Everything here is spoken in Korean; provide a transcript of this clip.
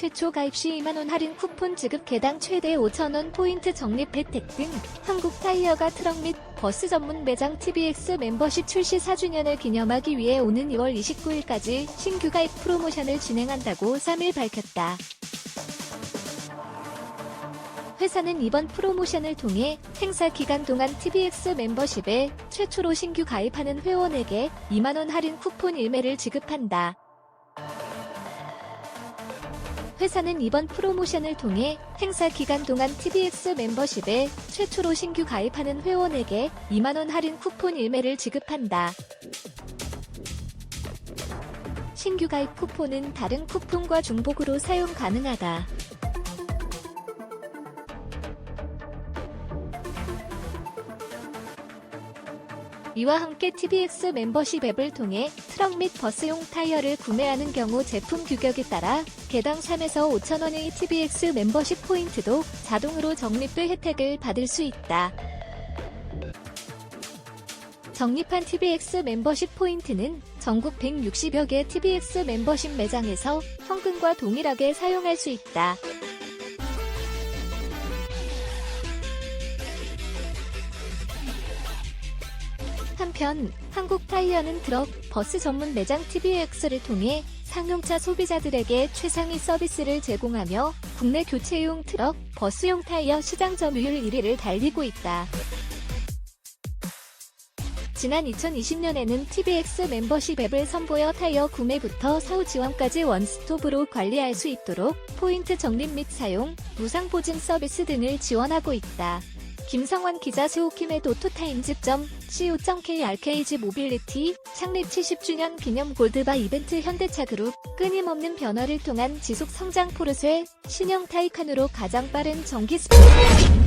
최초 가입 시 2만원 할인 쿠폰 지급 개당 최대 5천원 포인트 적립 혜택 등 한국 타이어가 트럭 및 버스 전문 매장 TBX 멤버십 출시 4주년을 기념하기 위해 오는 2월 29일까지 신규 가입 프로모션을 진행한다고 3일 밝혔다. 회사는 이번 프로모션을 통해 행사 기간 동안 TBX 멤버십에 최초로 신규 가입하는 회원에게 2만원 할인 쿠폰 1매를 지급한다. 회사는 이번 프로모션을 통해 행사 기간 동안 TBX 멤버십에 최초로 신규 가입하는 회원에게 2만원 할인 쿠폰 1매를 지급한다. 신규 가입 쿠폰은 다른 쿠폰과 중복으로 사용 가능하다. 이와 함께 TBX 멤버십 앱을 통해 트럭 및 버스용 타이어를 구매하는 경우 제품 규격에 따라 개당 3에서 5천원의 TBX 멤버십 포인트도 자동으로 적립될 혜택을 받을 수 있다. 적립한 TBX 멤버십 포인트는 전국 160여 개 TBX 멤버십 매장에서 현금과 동일하게 사용할 수 있다. 한편 한국 타이어는 트럭, 버스 전문 매장 TBX를 통해 상용차 소비자들에게 최상위 서비스를 제공하며 국내 교체용 트럭, 버스용 타이어 시장 점유율 1위를 달리고 있다. 지난 2020년에는 TBX 멤버십 앱을 선보여 타이어 구매부터 사후 지원까지 원스톱으로 관리할 수 있도록 포인트 적립 및 사용, 무상 보증 서비스 등을 지원하고 있다. 김성환 기자 세오킴의 도토타임즈점 co.krkg 모빌리티 창립 70주년 기념 골드바 이벤트 현대차 그룹 끊임없는 변화를 통한 지속 성장 포르쉐 신형 타이칸으로 가장 빠른 전기 스포츠